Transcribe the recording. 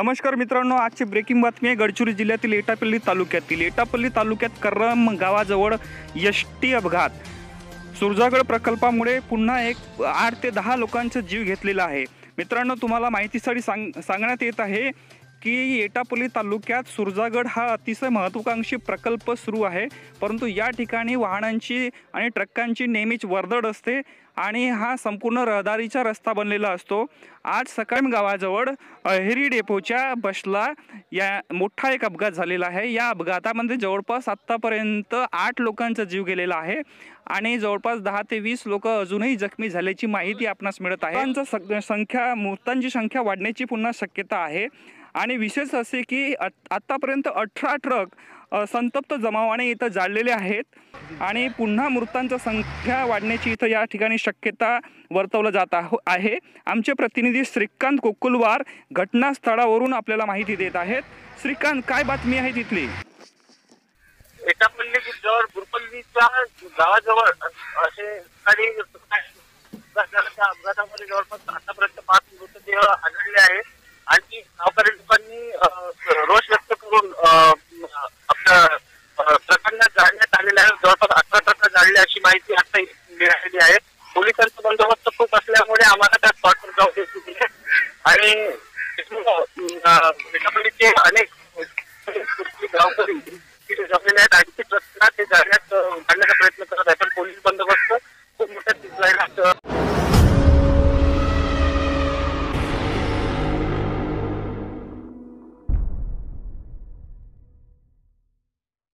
नमस्कार मित्रांनो आजची ब्रेकिंग बातमी आहे गडचिरोली जिल्ह्यातील एटापल्ली तालुक्यातील. एटापल्ली तालुक्यात करम गावाजवळ यष्टी अपघात. सुरजागड प्रकल्पामुळे पुन्हा एक आठ ते दहा लोकांचा जीव घेतलेला आहे. मित्रांनो तुम्हाला माहितीसाठी सांग सांगण्यात येत आहे की एटापल्ली तालुक्यात सुरजागड हा अतिशय महत्त्वाकांक्षी प्रकल्प सुरू आहे. परंतु या ठिकाणी वाहनांची आणि ट्रकांची नेहमीच वर्दळ असते आणि हा संपूर्ण रहदारीचा रस्ता बनलेला असतो. आज सकाळी गावाजवळ अहेरी डेपोच्या बसला या मोठा एक अपघात झालेला आहे. या अपघातामध्ये जवळपास आत्तापर्यंत आठ लोकांचा जीव गेलेला आहे आणि जवळपास दहा ते वीस लोक अजूनही जखमी झाल्याची माहिती आपणास मिळत आहे. त्यांचा सग- संख्या मृतांची संख्या वाढण्याची पुन्हा शक्यता आहे. आणि विशेष असे की आत्तापर्यंत अठरा ट्रक संतप्त जमावाने इथं जाळलेले आहेत. आणि पुन्हा मृतांच्या संख्या वाढण्याची इथं या ठिकाणी शक्यता वर्तवलं जात आहो- आहे. आमचे प्रतिनिधी श्रीकांत कोकुलवार घटनास्थळावरून आपल्याला माहिती देत आहेत. श्रीकांत काय बातमी आहे तिथली? एटापल्ली जवळ बुरपल्लीच्या गावाजवळ असे अपघातामध्ये जवळपास आतापर्यंत पाच मृतदेह आढळले आहे आणि गावकरी रोष व्यक्त करून आपल्या प्रकरणात जाळण्यात आलेल्या आहेत. जवळपास अठरा ट्रक जाळले अशी माहिती आता मिळालेली आहे. पोलिसांचा बंदोबस्त खूप असल्यामुळे आम्हाला त्यात पाठवून जाऊ देत आणि मिठापल्लीचे अनेक गावकरी जमलेले आहेत. आणि ते प्रकरणात ते जाळण्यात जाळण्याचा प्रयत्न करत आहे पण पोलीस बंदोबस्त खूप मोठ्या राहिला